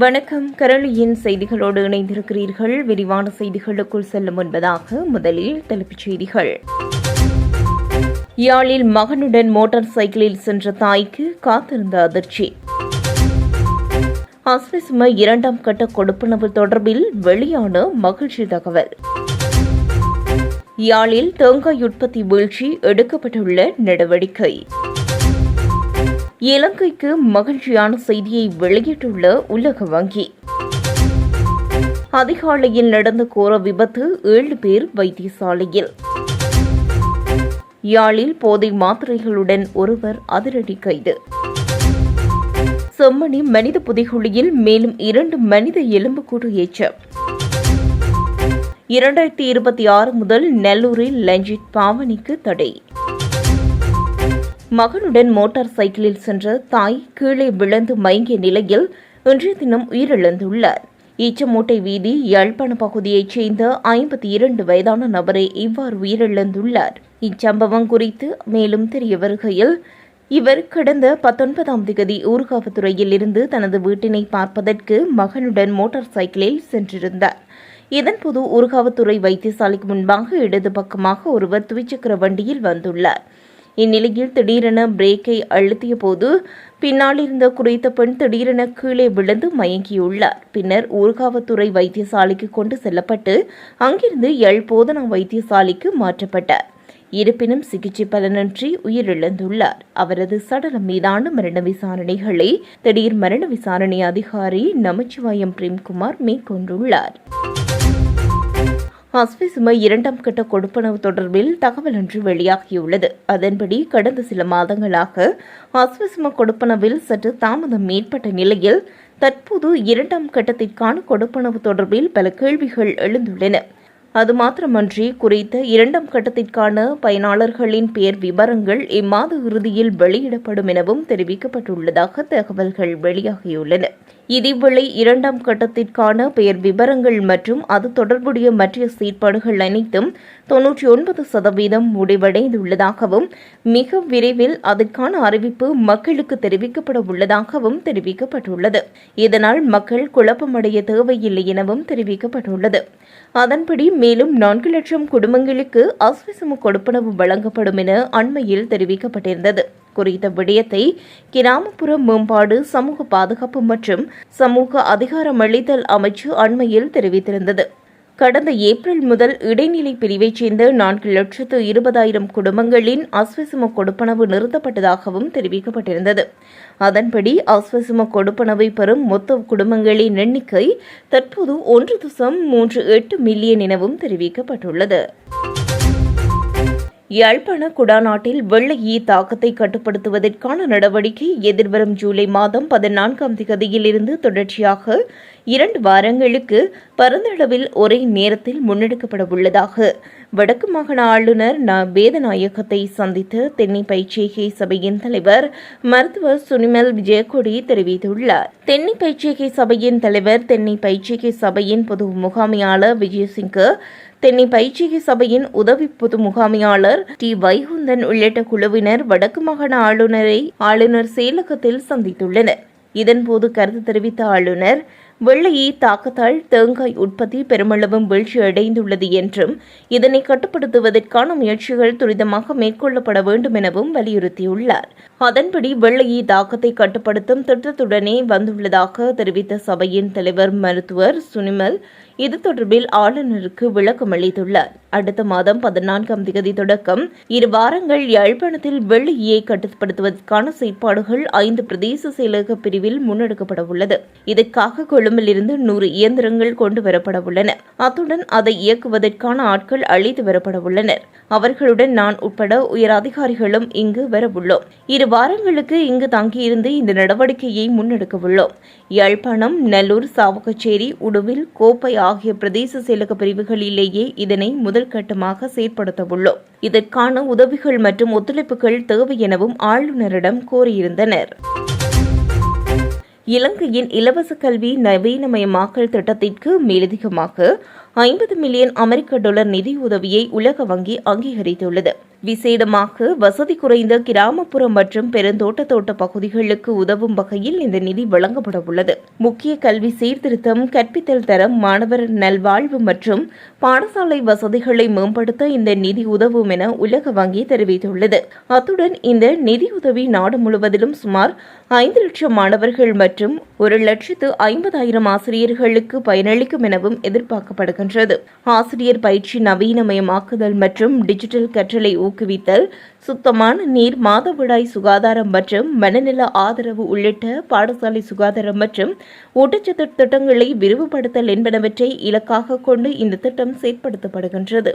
வணக்கம். கரளியின் செய்திகளோடு இணைந்திருக்கிறீர்கள். விரிவான செய்திகளுக்குள் செல்லும் முன்பதாக முதலில் தலைப்புச் செய்திகள். யாழில் மகனுடன் மோட்டார் சைக்கிளில் சென்ற தாய்க்கு காத்திருந்த அதிர்ச்சி. அஸ்விஸ்ம இரண்டாம் கட்ட கொடுப்பனவு தொடர்பில் வெளியான மகிழ்ச்சி தகவல். யாழில் தேங்காய் உற்பத்தி வீழ்ச்சி எடுக்கப்பட்டுள்ள நடவடிக்கை. இலங்கைக்கு மகிழ்ச்சியான செய்தியை வெளியிட்டுள்ள உலக வங்கி. அதிகாலையில் நடந்த கோர விபத்து ஏழு பேர் வைத்தியசாலையில். யாழில் போதை மாத்திரைகளுடன் ஒருவர் அதிரடி கைது. செம்மணி மனித புதைகுழியில் மேலும் இரண்டு மனித எலும்புக்கூடு ஏற்றம். இரண்டாயிரத்தி இருபத்தி ஆறு முதல் நெல்லூரில் லஞ்சித் பாவனிக்கு தடை. மகனுடன் மோட்டார் சைக்கிளில் சென்ற தாய் கீழே விழுந்து மயங்கிய நிலையில் இன்றைய தினம் உயிரிழந்துள்ளார். ஈச்சமூட்டை வீதி யாழ்ப்பாண பகுதியைச் சேர்ந்த ஐம்பத்தி இரண்டு வயதான நபரை இவ்வாறு உயிரிழந்துள்ளார். இச்சம்பவம் குறித்து மேலும் தெரிய வருகையில் இவர் கடந்த பத்தொன்பதாம் திகதி ஊர்காவத்துறையில் இருந்து தனது வீட்டினை பார்ப்பதற்கு மகனுடன் மோட்டார் சைக்கிளில் சென்றிருந்தார். இதன்போது ஊர்காவத்துறை வைத்தியசாலைக்கு முன்பாக இடது பக்கமாக ஒருவர் துவிச்சக்கர வண்டியில் வந்துள்ளார். இந்நிலையில் திடீரென பிரேக்கை அழுத்திய போது பின்னால் இருந்த குறித்த பெண் திடீரென கீழே விழுந்து மயங்கியுள்ளார். பின்னர் ஊர்காவத்துறை வைத்தியசாலைக்கு கொண்டு செல்லப்பட்டு அங்கிருந்து எள் போதனா வைத்தியசாலைக்கு மாற்றப்பட்டார். இருப்பினும் சிகிச்சை பலனின்றி உயிரிழந்துள்ளார். அவரது சடலம் மீதான மரண விசாரணைகளை திடீர் மரண விசாரணை அதிகாரி நமச்சிவாயம் பிரேம்குமார் மேற்கொண்டுள்ளார். ஹஸ்பிசுமை இரண்டாம் கட்ட கொடுப்பனவு தொடர்பில் தகவல் ஒன்று வெளியாகியுள்ளது. அதன்படி கடந்த சில மாதங்களாக ஹஸ்பிசும கொடுப்பனவில் சற்று தாமதம் ஏற்பட்ட நிலையில் தற்போது இரண்டாம் கட்டத்திற்கான கொடுப்பனவு தொடர்பில் பல கேள்விகள் எழுந்துள்ளன. அது மாத்திரமன்றி குறித்த இரண்டாம் கட்டத்திற்கான பயனாளர்களின் பெயர் விவரங்கள் இம்மாத இறுதியில் வெளியிடப்படும் எனவும் தெரிவிக்கப்பட்டுள்ளதாக தகவல்கள் வெளியாகியுள்ளன. இதேவேளை இரண்டாம் கட்டத்திற்கான பெயர் விவரங்கள் மற்றும் அது தொடர்புடைய மற்ற செயற்பாடுகள் அனைத்தும் தொன்னூற்றி ஒன்பது சதவீதம் முடிவடைந்துள்ளதாகவும் மிக விரைவில் அதற்கான அறிவிப்பு மக்களுக்கு தெரிவிக்கப்பட உள்ளதாகவும் தெரிவிக்கப்பட்டுள்ளது. இதனால் மக்கள் குழப்பமடைய தேவையில்லை எனவும் தெரிவிக்கப்பட்டுள்ளது. அதன்படி மேலும் நான்கு லட்சம் குடும்பங்களுக்கு அஸ்விசம கொடுப்பனவு வழங்கப்படும் என அண்மையில் தெரிவிக்கப்பட்டிருந்தது. குறித்த விடயத்தை கிராமப்புற மேம்பாடு சமூக பாதுகாப்பு மற்றும் சமூக அதிகாரமளித்தல் அமைச்சு அண்மையில் தெரிவித்திருந்தது. கடந்த ஏப்ரல் முதல் இடைநிலை பிரிவைச் சேர்ந்த நான்கு லட்சத்து இருபதாயிரம் குடும்பங்களின் அஸ்வசிம கொடுப்பனவு நிறுத்தப்பட்டதாகவும் தெரிவிக்கப்பட்டிருந்தது. அதன்படி அஸ்வசிம கொடுப்பனவை பெறும் மொத்த குடும்பங்களின் எண்ணிக்கை தற்போது ஒன்று தசம் மூன்று எட்டு மில்லியன் எனவும் தெரிவிக்கப்பட்டுள்ளது. யாழ்ப்பாண குடாநாட்டில் வெள்ள ஈ தாக்கத்தை கட்டுப்படுத்துவதற்கான நடவடிக்கை எதிர்வரும் ஜூலை மாதம் பதினான்காம் திகதியிலிருந்து தொடர்ச்சியாக இரண்டு வாரங்களுக்கு பரந்தளவில் ஒரே நேரத்தில் முன்னெடுக்கப்பட உள்ளதாக. வடக்கு மாகாண ஆளுநர் ந. வேதநாயகத்தை சந்தித்த தென்னை பயிற்சிகை சபையின் தலைவர் மருத்துவர் சுனிமல் விஜயகொடி தெரிவித்துள்ளார். தென்னை பயிற்சிகை சபையின் தலைவர் தென்னை பயிற்சிகை சபையின் பொது முகாமையாளர் விஜயசிங்கு தென்னை பயிற்சிகை சபையின் உதவி பொது முகாமையாளர் டி வைகுந்தன் உள்ளிட்ட குழுவினர் வடக்கு மாகாண ஆளுநரை ஆளுநர் செயலகத்தில் சந்தித்துள்ளனர். இதன்போது கருத்து தெரிவித்த ஆளுநர் வெள்ளையை தாக்கத்தால் தேங்காய் உற்பத்தி பெருமளவும் வீழ்ச்சி அடைந்துள்ளது என்றும் இதனை கட்டுப்படுத்துவதற்கான முயற்சிகள் துரிதமாக மேற்கொள்ளப்பட வேண்டும் எனவும் வலியுறுத்தியுள்ளார். அதன்படி வெள்ளையை தாக்கத்தை கட்டுப்படுத்தும் திட்டத்துடனே வந்துள்ளதாக தெரிவித்த சபையின் தலைவர் மருத்துவர் சுனிமல் இது தொடர்பில் ஆளுநருக்கு விளக்கம் அளித்துள்ளார். அடுத்த மாதம் பதினான்காம் தேதி தொடக்கம் இரு வாரங்கள் யாழ்ப்பாணத்தில் வெள்ளியை கட்டுப்படுத்துவதற்கான செயற்பாடுகள் ஐந்து பிரதேச செயலக பிரிவில் முன்னெடுக்கப்பட உள்ளது. இதற்காக கொழும்பிலிருந்து நூறு இயந்திரங்கள் கொண்டு வரப்பட உள்ளன. அத்துடன் அதை இயக்குவதற்கான ஆட்கள் அழைத்து வரப்பட உள்ளனர். அவர்களுடன் நான் உட்பட உயர் அதிகாரிகளும் இங்கு வரவுள்ளோம் இரு வாரங்களுக்கு இங்கு தங்கியிருந்து இந்த நடவடிக்கையை முன்னெடுக்க உள்ளோம். யாழ்ப்பாணம் நல்லூர் சாவகச்சேரி உடுவில் கோப்பை ஆகிய பிரதேச செயலக பிரிவுகளிலேயே இதனை முதல் கட்டமாக செயற்படுத்த உள்ளோம் இதற்கான உதவிகள் மற்றும் ஒத்துழைப்புகள் தேவை எனவும் ஆளுநரிடம் கோரியிருந்தனர். இலங்கையின் இலவச கல்வி நவீனமயமாக்கல் திட்டத்திற்கு மேலதிகமாக ஐம்பது மில்லியன் அமெரிக்க டாலர் நிதி உதவியை உலக வங்கி அங்கீகரித்துள்ளது. விசேடமாக வசதி குறைந்த கிராமப்புற மற்றும் பெருந்தோட்ட தோட்ட பகுதிகளுக்கு உதவும் வகையில் இந்த நிதி வழங்கப்பட உள்ளது. முக்கிய கல்வி சீர்திருத்தம் கற்பித்தல் தரம் மாணவர் நல்வாழ்வு மற்றும் பாடசாலை வசதிகளை மேம்படுத்த இந்த நிதி உதவும் என உலக வங்கி தெரிவித்துள்ளது. அத்துடன் இந்த நிதியுதவி நாடு முழுவதிலும் சுமார் ஐந்து லட்சம் மாணவர்கள் மற்றும் ஒரு லட்சத்து ஐம்பதாயிரம் ஆசிரியர்களுக்கு பயனளிக்கும் எனவும் எதிர்பார்க்கப்படுகின்றது. ஆசிரியர் பயிற்சி நவீனமயமாக்குதல் மற்றும் டிஜிட்டல் கற்றலை ஊக்குவித்தல் சுத்தமான நீர் மாதவிடாய் சுகாதாரம் மற்றும் மனநல ஆதரவு உள்ளிட்ட பாடசாலை சுகாதாரம் மற்றும் ஊட்டச்சத்து திட்டங்களை விரிவுபடுத்தல் என்பனவற்றை இலக்காக கொண்டு இந்த திட்டம் செயற்படுத்தப்படுகின்றது.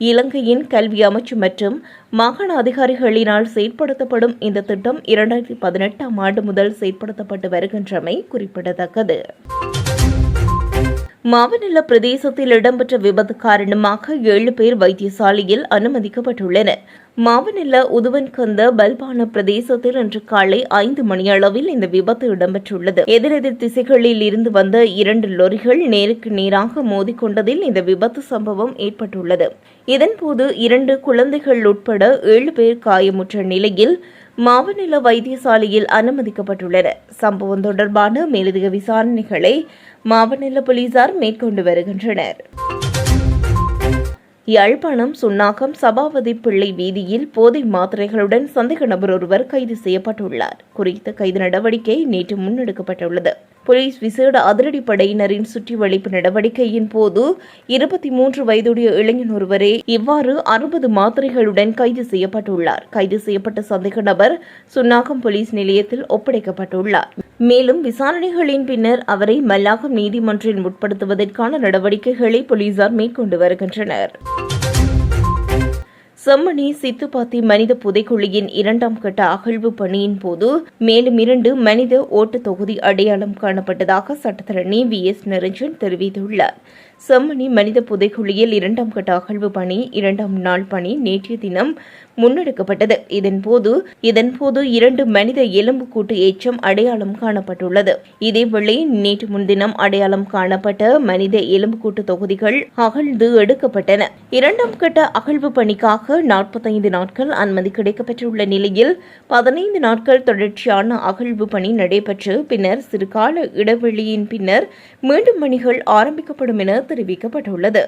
இலங்கையின் கல்வி அமைச்சு மற்றும் மாகாண அதிகாரிகளினால் செயற்படுத்தப்படும் இந்த திட்டம் இரண்டாயிரத்தி பதினெட்டாம் ஆண்டு முதல் செயற்படுத்தப்பட்டு வருகின்றமை குறிப்பிடத்தக்கது. மாவநில பிரதேசத்தில் இடம்பெற்ற விபத்து காரணமாக ஏழு பேர் வைத்தியசாலையில் அனுமதிக்கப்பட்டுள்ளனர். மாவநில உதுவன்கந்த பல்பான பிரதேசத்தில் இன்று காலை ஐந்து மணியளவில் இந்த விபத்து இடம்பெற்றுள்ளது. எதிரெதிர் திசைகளில் இருந்து வந்த இரண்டு லொரிகள் நேருக்கு நேராக மோதிக்கொண்டதில் இந்த விபத்து சம்பவம் ஏற்பட்டுள்ளது. இதன்போது இரண்டு குழந்தைகள் உட்பட ஏழு பேர் காயமுற்ற நிலையில் மாவநில வைத்தியசாலையில் அனுமதிக்கப்பட்டுள்ளனர் சம்பவம் தொடர்பான மேலதிக விசாரணைகளை மாவநில போலீசார் மேற்கொண்டு வருகின்றனர். யாழ்ப்பாணம் சுன்னாகம் சபாபதி பிள்ளை வீதியில் போதை மாத்திரைகளுடன் சந்தேக நபர் ஒருவர் கைது செய்யப்பட்டுள்ளார். குறித்த கைது நடவடிக்கை நேற்று முன்னெடுக்கப்பட்டுள்ளது. போலீஸ் விசேட அதிரடிப்படையினரின் சுற்றி வளைப்பு நடவடிக்கையின் போது இருபத்தி மூன்று வயதுடைய இளைஞன் ஒருவரே இவ்வாறு அறுபது மாத்திரைகளுடன் கைது செய்யப்பட்டுள்ளார். கைது செய்யப்பட்ட சந்தேக நபர் சுன்னாகம் போலீஸ் நிலையத்தில் ஒப்படைக்கப்பட்டுள்ளார். மேலும் விசாரணைகளின் பின்னர் அவரை மல்லாகம் நீதிமன்றில் முற்படுத்துவதற்கான நடவடிக்கைகளை போலீசார் மேற்கொண்டு வருகின்றனர். செம்மணி சித்துப்பாத்தி மனித புதைக்குழியின் இரண்டாம் கட்ட அகழ்வு பணியின் போது மேலும் இரண்டு மனித ஓட்டு தொகுதி அடையாளம் காணப்பட்டதாக சட்டத்தரணி வி எஸ் நிரஞ்சன் தெரிவித்துள்ளார். செம்மணி மனித புதைக்குழியில் இரண்டாம் கட்ட அகழ்வு பணி இரண்டாம் நாள் பணி நேற்றைய தினம் முன்னெடுக்கப்பட்டது. இதன்போது இதன்போது இரண்டு மனித எலும்புக்கூட்டு எச்சம் அடையாளம் காணப்பட்டுள்ளது. இதேவேளை நேற்று முன்தினம் அடையாளம் காணப்பட்ட மனித எலும்புக்கூட்டு தொகுதிகள் அகழ்ந்து எடுக்கப்பட்டன. இரண்டாம் கட்ட அகழ்வு பணிக்காக நாற்பத்தைந்து நாட்கள் அனுமதி கிடைக்கப்பெற்றுள்ள நிலையில் பதினைந்து நாட்கள் தொடர்ச்சியான அகழ்வு பணி நடைபெற்று பின்னர் சிறுகால இடைவெளியின் பின்னர் மீண்டும் பணிகள் ஆரம்பிக்கப்படும் என தெரிவிக்கப்பட்டுள்ளது.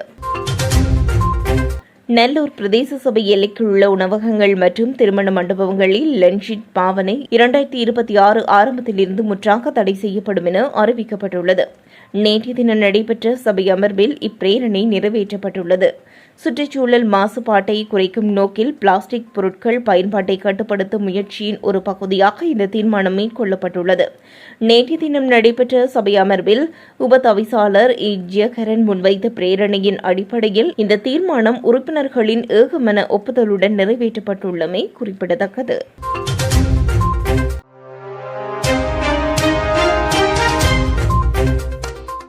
நெல்லூர் பிரதேச சபை எல்லைக்குள் உள்ள உணவகங்கள் மற்றும் திருமண மண்டபங்களில் லன்ஷிட் பாவனை இரண்டாயிரத்தி இருபத்தி ஆறு ஆரம்பத்திலிருந்து முற்றாக தடை செய்யப்படும் என அறிவிக்கப்பட்டுள்ளது. நேற்றைய தினம் நடைபெற்ற சபை அமர்வில் இப்பிரேரணை நிறைவேற்றப்பட்டுள்ளது. சுற்றுச்சூழல் மாசுபாட்டை குறைக்கும் நோக்கில் பிளாஸ்டிக் பொருட்கள் பயன்பாட்டை கட்டுப்படுத்தும் முயற்சியின் ஒரு பகுதியாக இந்த தீர்மானம் மேற்கொள்ளப்பட்டுள்ளது. நேற்று தினம் நடைபெற்ற சபை அமர்வில் உப தவிசாளர் இ. ஜெயகரன் முன்வைத்த பிரேரணையின் அடிப்படையில் இந்த தீர்மானம் உறுப்பினர்களின் ஏகமன ஒப்புதலுடன் நிறைவேற்றப்பட்டுள்ளமை குறிப்பிடத்தக்கது.